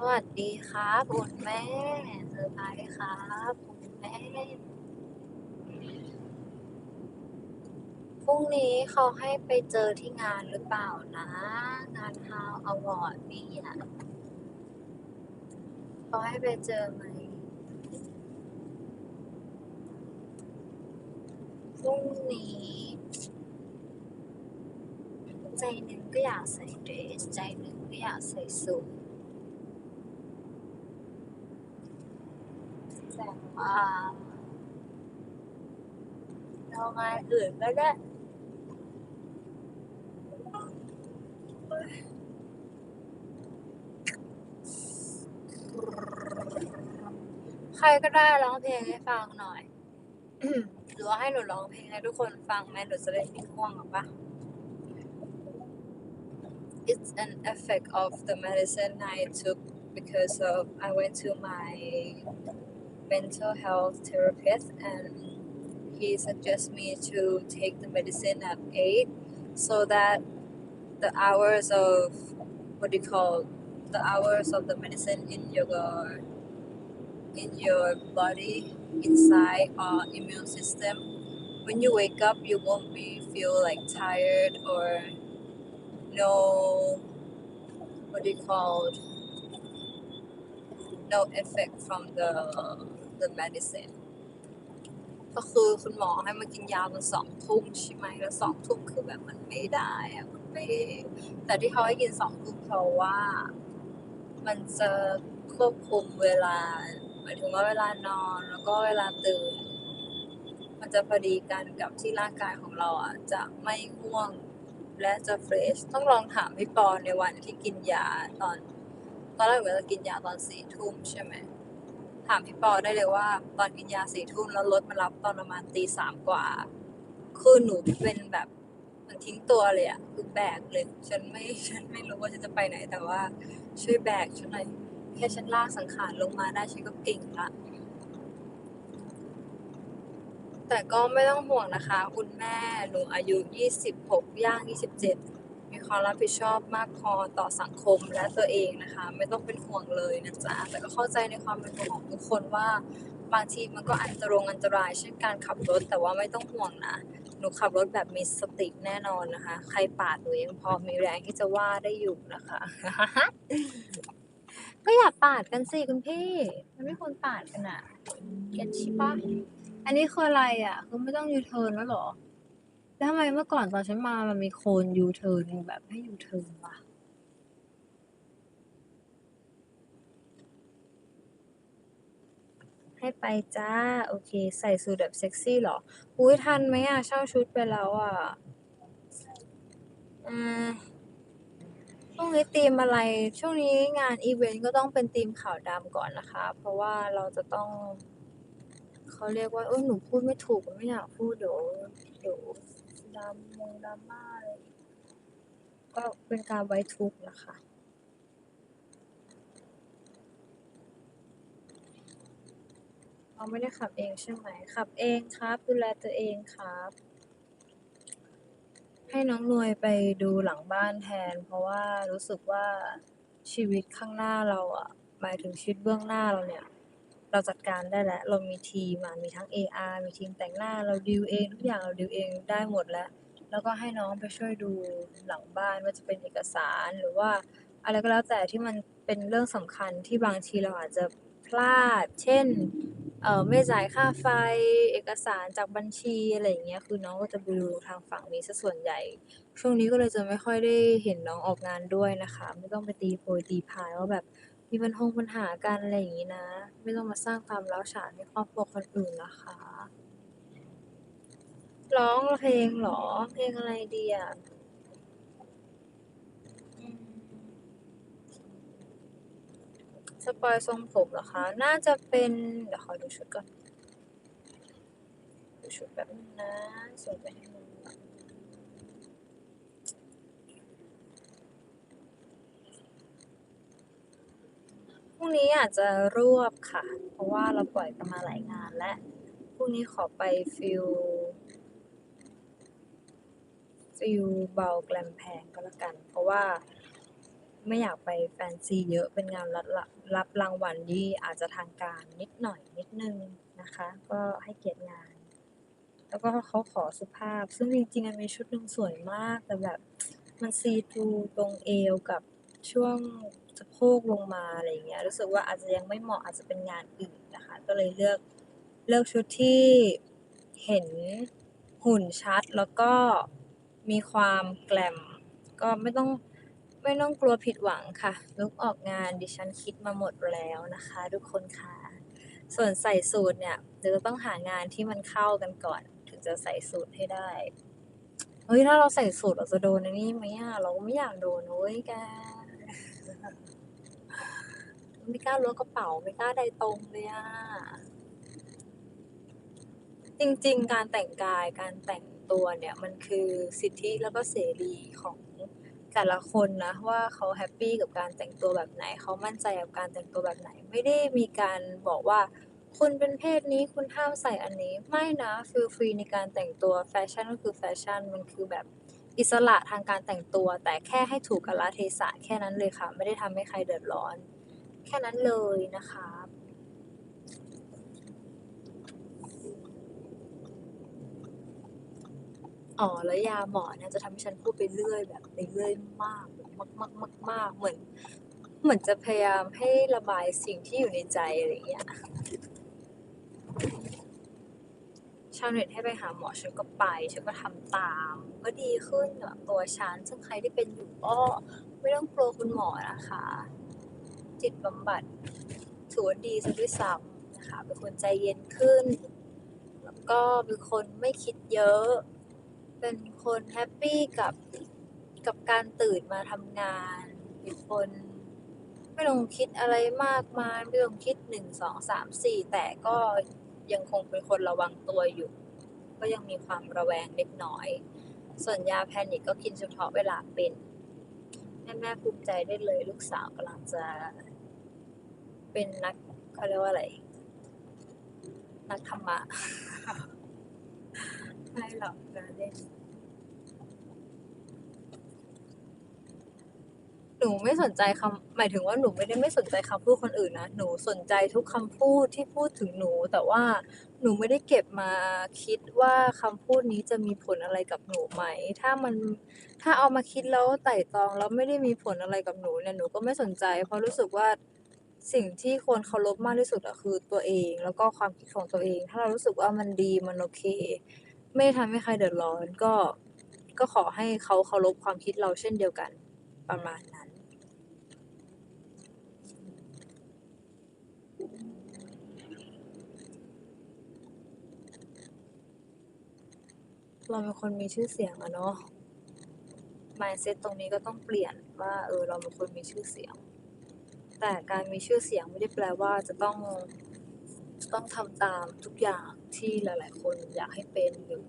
สวัสดีครับคุณแม่เซอร์ไพรส์ครับคุณแม่ พรุ่งนี้เขาให้ไปเจอที่งานหรือเปล่านะ งาน How Award นี่อะเขาให้ไปเจอไหมพรุ่งนี้ใจหนึ่งก็อยากใส่เดรสใจหนึ่งก็อยากใส่สูท แต่าเรางานอื่นก็ได้ใครก็ได้ร้องเพลงให้ฟังหน่อย หรือว่าให้หนูร้องเพลงให้ทุกคนฟังไหมหนูจะได้ไม่ง่วงหรอปะ It's an effect of the medicine I took because of I went to my mental health therapist and he suggests me to take the medicine at 8 so that the hours of what do you call the hours of the medicine in your in your body inside our immune system when you wake up you won't be feel like tired or no what do you call no effect from the the medicine ก็คือคุณหมอให้มากินยาตอนสองทุ่มใช่ไหมแล้วสองทุ่มคือแบบมันไม่ได้อะคุณเป้แต่ที่เขาให้กินสองทุ่มเพราะว่า มันจะควบคุมเวลาหมายถึงว่าเวลานอนแล้วก็เวลาตื่น มันจะพอดีกันกับที่ร่างกายของเราอะจะไม่ง่วงและจะเฟรชต้องลองถามพี่ปอในวันที่กินยาตอน ตอนแรกเหมือนจะกินยาตอนสี่ทุ่มใช่ไหม ถามพี่ปอได้เลยว่า ตอนกินยาสี่ทุ่มแล้วรถมารับตอนประมาณตีสามกว่า คือหนูเป็นแบบมันทิ้งตัวเลยอะคือแบกเลย ฉันไม่ฉันไม่รู้ว่าฉันจะไปไหนแต่ว่า ช่วยแบกฉันหน่อยแค่ฉันลากสังขารลงมาได้ฉันก็เก่งละแต่ก็ไม่ต้องห่วงนะคะ คุณแม่หนูอายุ 26 ย่าง 27 มีความรับผิดชอบมากพอต่อสังคมและตัวเองนะคะ ไม่ต้องเป็นห่วงเลยนะจ๊ะแต่ก็เข้าใจในความเป็นห่วงของทุกคนว่าบางทีมันก็อันตรงอันตราย เช่นการขับรถแต่ว่าไม่ต้องห่วงนะหนูขับรถแบบมีสติแน่นอนนะคะ ใครปาดหนูยังพอมีแรงที่จะว่าได้อยู่นะคะ ก็อย่าปาดกันสิคุณพี่ มันไม่ควรปาดกันอะเก็ตชิปะอันนี้คืออะไรอะคือไม่ต้องยูเทิร์นแล้วหรอ แล้วทำไมเมื่อก่อนตอนฉันมามันมีโคนยูเทิร์นแบบให้ยูเทิร์นวะให้ไปจ้า โอเค ใส่สูทแบบเซ็กซี่เหรอ อุ้ยทันไหมอะ เช่าชุดไปแล้วอะอืมช่วงนี้ธีมอะไร ช่วงนี้งานอีเวนต์ก็ต้องเป็นธีมขาวดำก่อนนะคะ เพราะว่าเราจะต้อง เขาเรียกว่า เออหนูพูดไม่ถูกไม่อยากพูดเดี๋ยวเดี๋ยว ดรามมงดราม่าอะไรก็เป็นการไว้ทุกข์นะคะเราไม่ได้ขับเองใช่ไหม ขับเองครับ ดูแลตัวเองครับ ให้น้องนวยไปดูหลังบ้านแทน เพราะว่ารู้สึกว่าชีวิตข้างหน้าเราอะหมายถึงชีวิตเบื้องหน้าเราเนี่ย เราจัดการได้แล้ว เรามีทีมอะมีทั้ง AR มีทีมแต่งหน้า เราดีลเองทุกอย่างเราดีลเองได้หมดแล้ว แล้วก็ให้น้องไปช่วยดูหลังบ้านว่าจะเป็นเอกสารหรือว่า อะไรก็แล้วแต่ที่มันเป็นเรื่องสำคัญที่บางทีเราอาจจะพลาด เช่นเอ่อไม่จ่ายค่าไฟเอกสารจากบัญชีอะไรอย่างเงี้ยคือน้องก็จะดูทางฝั่งนี้เสียส่วนใหญ่ ช่วงนี้ก็เลยจะไม่ค่อยได้เห็นน้องออกงานด้วยนะคะ ไม่ต้องไปตีโพยตีพายว่าแบบมีปัญหาปัญหากันอะไรอย่างงี้นะ ไม่ต้องมาสร้างความร้าวฉานให้ครอบครัวคนอื่นนะคะร้องเพลงหรอ เพลงอะไรดีอะสปอยทรงผมเหรอคะ น่าจะเป็น เดี๋ยวขอดูชุดก่อน ดูชุดแป๊บนึงนะส่งไปให้มึงก่อน พรุ่งนี้อาจจะรวบค่ะ เพราะว่าเราปล่อยกันมาหลายงานแล้วพรุ่งนี้ขอไปฟิลฟิลเบาแกลมแพงก็แล้วกัน เพราะว่าไม่อยากไปแฟนซีเยอะเป็นงานรับรับรางวัลที่อาจจะทางการนิดหน่อยนิดนึงนะคะ ก็ให้เกียรติงาน แล้วก็เขาขอสุภาพ ซึ่งจริงๆมันมีชุดหนึ่งสวยมากแต่แบบมันซีทูตรงเอวกับช่วง สะโพกลงมาอะไรอย่างเงี้ยรู้สึกว่าอาจจะยังไม่เหมาะอาจจะเป็นงานอื่นนะคะ ก็เลยเลือกเลือกชุดที่เห็นหุ่นชัดแล้วก็มีความแกลม ก็ไม่ต้องไม่ต้องกลัวผิดหวังค่ะ ลุกออกงานดิฉันคิดมาหมดแล้วนะคะ ทุกคนค่ะ ส่วนใส่สูทเนี่ยเดี๋ยวจะต้องหางานที่มันเข้ากันก่อน ถึงจะใส่สูทให้ได้เฮ้ยถ้าเราใส่สูทเราจะโดนอันนี้ไหมอะเราก็ไม่อยากโดนเว้ยแก ไม่กล้าล้วงกระเป๋าไม่กล้าใดตรงเลยอะจริงๆ การแต่งกายการแต่งตัวเนี่ยมันคือสิทธิแล้วก็เสรีของแต่ละคนนะว่าเขาแฮปปี้กับการแต่งตัวแบบไหนเขามั่นใจกับการแต่งตัวแบบไหน ไม่ได้มีการบอกว่า คุณเป็นเพศนี้คุณห้ามใส่อันนี้ ไม่นะฟีลฟรีในการแต่งตัวแฟชั่นก็คือแฟชั่นมันคือแบบอิสระทางการแต่งตัว แต่แค่ให้ถูกกาลเทศะแค่นั้นเลยค่ะ ไม่ได้ทำให้ใครเดือดร้อน แค่นั้นเลยนะคะอ๋อแล้วยาหมอเนี่ยจะทำให้ฉันพูดไปเรื่อยแบบไปเรื่อยมากแบบมากๆๆๆเหมือน เหมือนจะพยายามให้ระบายสิ่งที่อยู่ในใจอะไรอย่างเงี้ยชาวเน็ตให้ไปหาหมอฉันก็ไปฉันก็ทำตาม ก็ดีขึ้นกับตัวฉันซึ่งใครที่เป็นอยู่ก็ไม่ต้องกลัวคุณหมอนะคะ จิตบำบัดถือว่าดีเสียด้วยซ้ำนะคะเป็นคนใจเย็นขึ้น แล้วก็เป็นคนไม่คิดเยอะ เป็นคนแฮปปี้กับกับการตื่นมาทำงานเป็นคนไม่ต้องคิดอะไรมากมายไม่ต้องคิด1 2 3 4แต่ก็ยังคงเป็นคนระวังตัวอยู่ ก็ยังมีความระแวงเล็กน้อย ส่วนยา panic ก็กินเฉพาะเวลาเป็นแม่ๆภูมิใจได้เลยลูกสาวกำลังจะ เป็นนักเขาเรียกว่าอะไร นักธรรมะไม่หรอกล้อเล่นหนูไม่สนใจคำหมายถึงว่าหนูไม่ได้ไม่สนใจคำพูดคนอื่นนะ หนูสนใจทุกคำพูดที่พูดถึงหนู แต่ว่าหนูไม่ได้เก็บมาคิดว่าคำพูดนี้จะมีผลอะไรกับหนูไหม ถ้ามันถ้าเอามาคิดแล้วไตร่ตรองแล้วไม่ได้มีผลอะไรกับหนูเนี่ยหนูก็ไม่สนใจ เพราะรู้สึกว่า สิ่งที่ควรเคารพมากที่สุดอะคือตัวเอง แล้วก็ความคิดของตัวเอง ถ้าเรารู้สึกว่ามันดีมันโอเค ไม่ทำให้ใครเดือดร้อนก็ก็ขอให้เขาเคารพความคิดเราเช่นเดียวกันประมาณนั้น เราเป็นคนมีชื่อเสียงอะเนาะ mindset ตรงนี้ก็ต้องเปลี่ยนว่าเออเราเป็นคนมีชื่อเสียง แต่การมีชื่อเสียงไม่ได้แปลว่าจะต้องจะต้องทำตามทุกอย่างที่หลาย ๆ คนอยากให้เป็นหรือ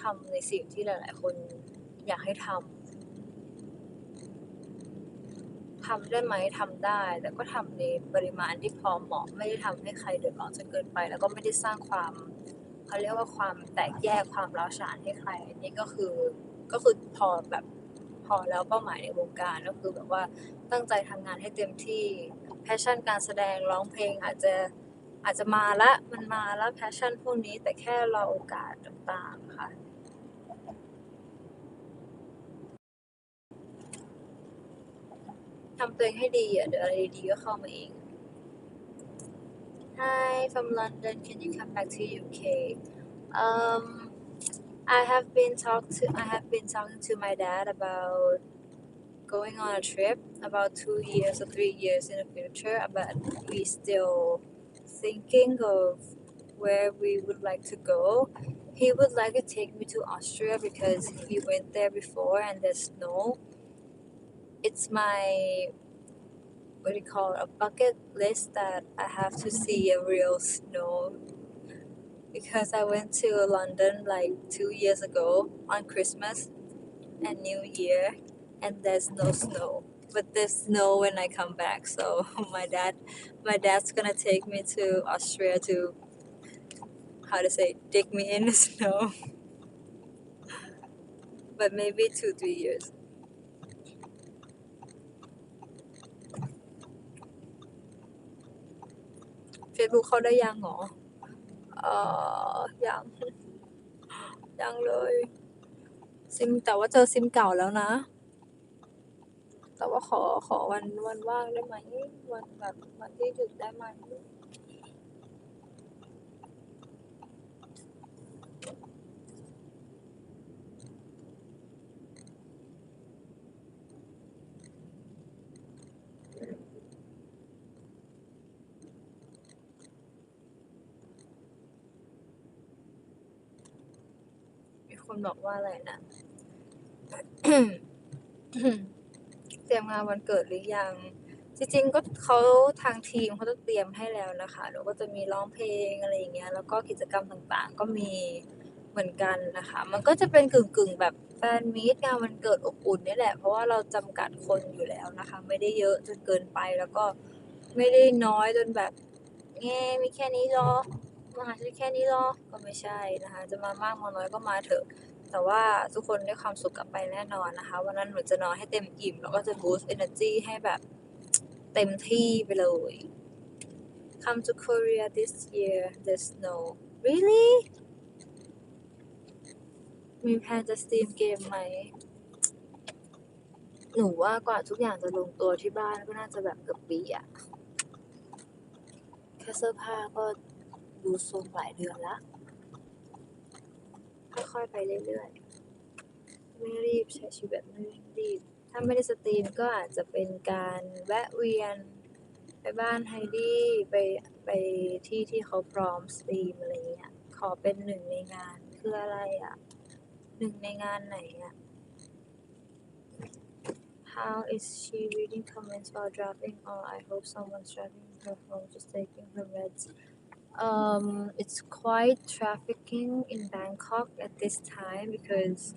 ทำในสิ่งที่หลาย ๆ คนอยากให้ทำทำได้ไหมทำได้ แต่ก็ทำในปริมาณที่พอเหมาะ ไม่ได้ทำให้ใครเดือดร้อนจนเกินไป แล้วก็ไม่ได้สร้างความเขาเรียกว่าความแตกแยกความร้าวฉานให้ใครอันนี้ก็คือก็คือพอแบบ พอแล้วเป้าหมายในวงการก็คือแบบว่าตั้งใจทำงานให้เต็มที่ passion การแสดงร้องเพลงอาจจะอาจจะมาล้วมันมาแล้ว passion พวกนี้แต่แค่รอโอกาสต่างๆค่ะทำตัวเองให้ดีอะเดี๋ยวอะไรดีๆก็เข้ามาเอง Hi from London can you come back to UK um I have been talk to I have been talking to my dad about going on a trip about 2 years or 3 years in the future, but we still thinking of where we would like to go. He would like to take me to Austria because he went there before and there's snow. It's my what do you call it, a bucket list that I have to see a real snow because I went to London like two years ago on Christmas and New Year, and there's no snow. But there's snow when I come back, so my dad, my dad's gonna take me to Austria to how to say dig me in the snow. but maybe two three years. Facebook เอ่อยังยังเลย ซิมแต่ว่าเจอซิมเก่าแล้วนะ แต่ว่าขอขอวันวันว่างได้ไหมวันแบบวันที่หยุดได้ไหม? คนบอกว่าอะไรนะเตรียมงานวันเกิดหรือยัง?จริงๆก็เขาทางทีมเขาจะเตรียมให้แล้วนะคะเดี๋ยวก็จะมีร้องเพลงอะไรอย่างเงี้ย แล้วก็กิจกรรมต่างๆ ก็มีเหมือนกันนะคะ มันก็จะเป็นกึ่งๆแบบแฟนมีตงานวันเกิดอบอุ่นนี่แหละ เพราะว่าเราจำกัดคนอยู่แล้วนะคะ ไม่ได้เยอะจนเกินไปแล้วก็ไม่ได้น้อยจนแบบ"แง่มีแค่นี้หรอ? มาหาฉันแค่นี้หรอ?"ก็ไม่ใช่นะคะ จะมามากมาน้อยก็มาเถอะ แต่ว่าทุกคนได้ความสุขกลับไปแน่นอนนะคะ วันนั้นหนูจะนอนให้เต็มอิ่ม แล้วก็จะบูสต์เอเนอร์จีให้แบบเต็มที่ไปเลย Come to Korea this year there's no really มีแพลนจะสตรีมเกมไหม?หนูว่ากว่าทุกอย่างจะลงตัวที่บ้านก็น่าจะแบบเกือบปีอะแค่เสื้อผ้าก็ ดูทรงหลายเดือนล้วค่อยๆไปเรื่อยๆ ไม่รีบใช้ชีวิตไม่รีบ ถ้าไม่ได้สตรีมก็อาจจะเป็นการแวะเวียน ไปบ้านไฮดี้ไปไปที่ที่เขาพร้อมสตรีมอะไรเงี้ย ขอเป็นหนึ่งในงานคืออะไรอะหนึ่งในงานไหนอะ? How is she reading comments while driving? Oh, I hope someone's driving her home just taking her meds. Um, it's quite trafficking in Bangkok at this time because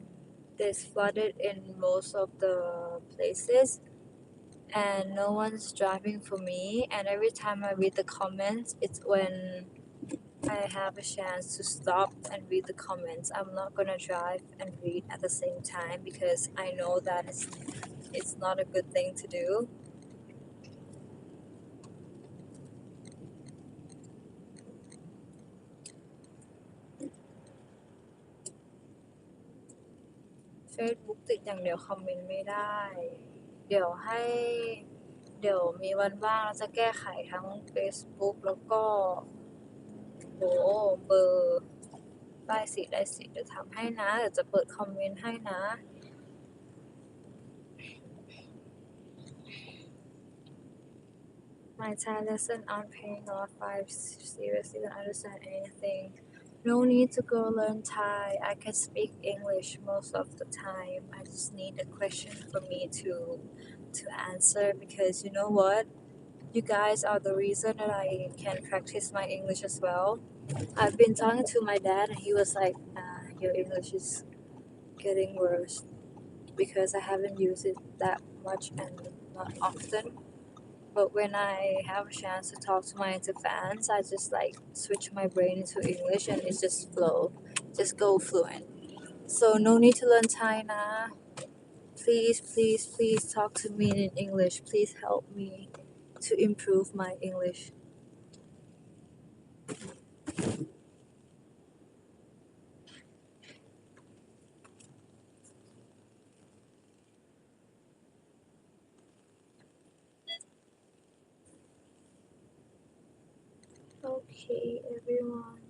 there's flooded in most of the places, and no one's driving for me, and every time I read the comments, it's when I have a chance to stop and read the comments. I'm not gonna drive and read at the same time because I know that it's, it's not a good thing to do. เฟซบุ๊กติดอย่างเดียวคอมเมนต์ไม่ได้ เดี๋ยวให้ เดี๋ยวมีวันว่างแล้วจะแก้ไขทั้งเฟซบุ๊กแล้วก็โอ้เบอร์ได้สิได้สิเดี๋ยวทำให้นะเดี๋ยวจะเปิดคอมเมนต์ให้นะ My Thai lesson aren't paying off. five seriously don't understand anything. No need to go learn Thai. I can speak English most of the time. I just need a question for me to, to answer because you know what? You guys are the reason that I can practice my English as well. I've been talking to my dad, and he was like, "Uh, your English is getting worse because I haven't used it that much and not often. But when I have a chance to talk to my fans, I just like switch my brain into English and it just flow, just go fluent. So no need to learn Thai. Please, please, please talk to me in English. Please help me to improve my English. โอเค everyone.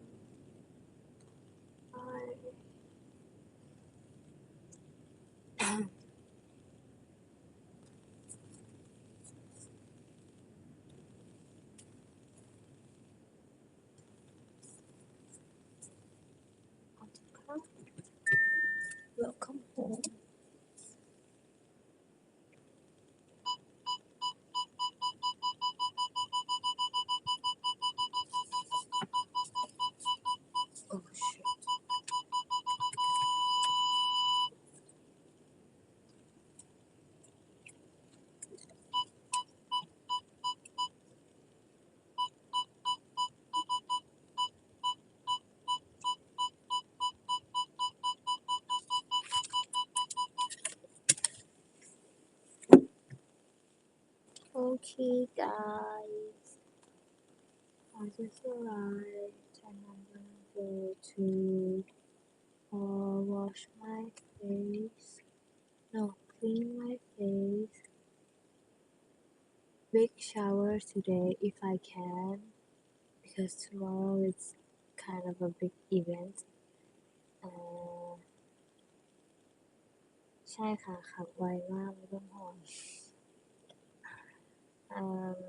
Okay, guys. I just arrived and I'm gonna go to uh, wash my face. No, clean my face. Big shower today if I can, because tomorrow it's kind of a big event. Uh, ใช่ค่ะขับไวมากไม่ต้องห่วง เอ่อ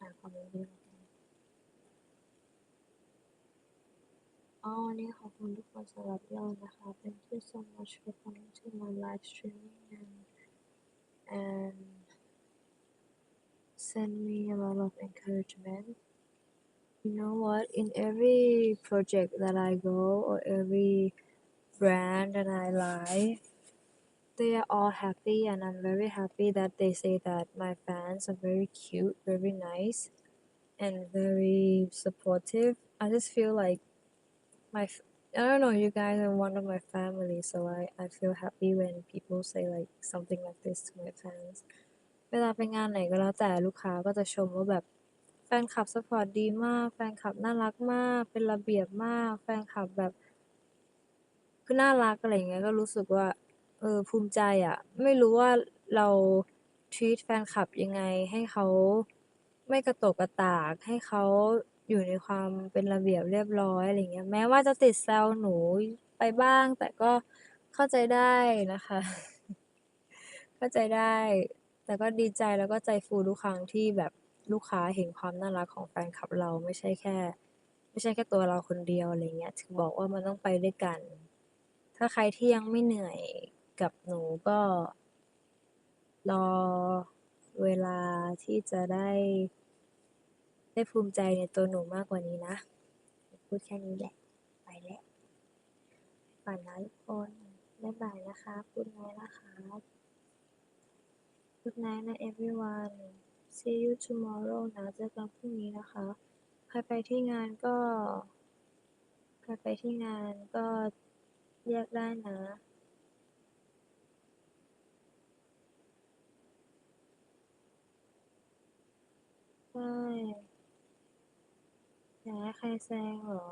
อ่านคอมเมนต์ด้วยแล้วกันอ๋อวันนี้ขอบคุณทุกคนสำหรับยอดนะคะ Thank you so much for coming to my live streaming and and send me a lot of encouragement. You know what? In every project that I go or every brand that I like, they are all happy, and I'm very happy that they say that my fans are very cute, very nice, and very supportive. I just feel like my I don't know, you guys are one of my family, so I, I feel happy when people say like something like this to my fans. เวลาไปงานไหนก็แล้วแต่ลูกค้าก็จะชมว่าแบบแฟนคลับสปอร์ตดีมาก แฟนคลับน่ารักมาก เป็นระเบียบมาก แฟนคลับแบบคือน่ารักอะไรอย่างเงี้ยก็รู้สึกว่า เออ ภูมิใจอะไม่รู้ว่าเรา treat แฟนคลับยังไง ให้เขาไม่กระโตกกระตาก ให้เขาอยู่ในความเป็นระเบียบเรียบร้อย อะไรเงี้ย แม้ว่าจะติดแซวหนูไปบ้าง แต่ก็เข้าใจได้นะคะ เข้าใจได้ แต่ก็ดีใจ แล้วก็ใจฟูทุกครั้งที่แบบลูกค้าเห็นความน่ารักของแฟนคลับเรา ไม่ใช่แค่ ไม่ใช่แค่ตัวเราคนเดียว อะไรเงี้ย ถึงบอกว่ามันต้องไปด้วยกัน ถ้าใครที่ยังไม่เหนื่อย กับหนูก็รอเวลาที่จะได้ ได้ภูมิใจในตัวหนูมากกว่านี้นะ พูดแค่นี้แหละ ไปแล้วฝันนะทุกคนบ๊ายบายนะคะพูดไนนะคะ Good night นะ everyone see you tomorrow นะเจอกันพรุ่งนี้นะคะ ใครไปที่งานก็ ใครไปที่งานก็เรียกได้นะ ช่ อยากให้ใครแซงเหรอ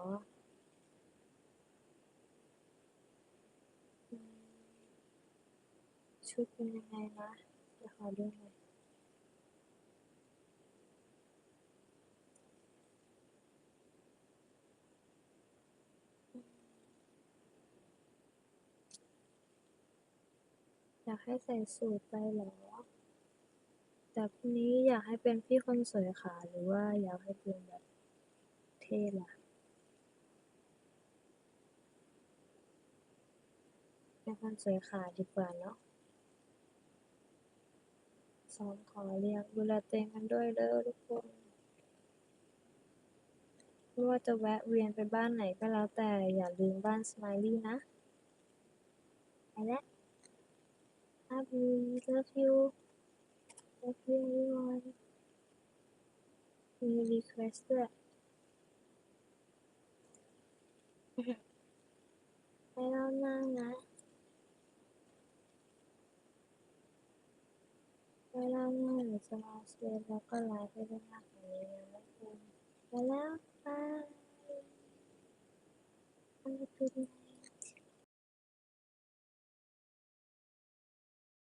ชุดเป็นยังไงนะเดี๋ยวขอดูหน่อยอยากให้ใส่สูทไปเหรอ แต่พรุ่งนี้อยากให้เป็นพี่คนสวยค่ะ หรือว่าอยากให้เป็นแบบเท่ล่ะ เป็นคนสวยขาดีกว่าเนาะซ้อมขอเรียกดูแลตัวเองกันด้วยเด้อทุกคนไม่ว่าจะแวะเวียนไปบ้านไหนก็แล้วแต่อย่าลืมบ้านสไมลี่นะ ไปแล้ว Love you love you love you everyone มีรีเควสด้วยไปแล้วนะนะไปแล้วนะเดี๋ย วจะมาเซฟแล้วก็ไลฟ์ให้ได้มากก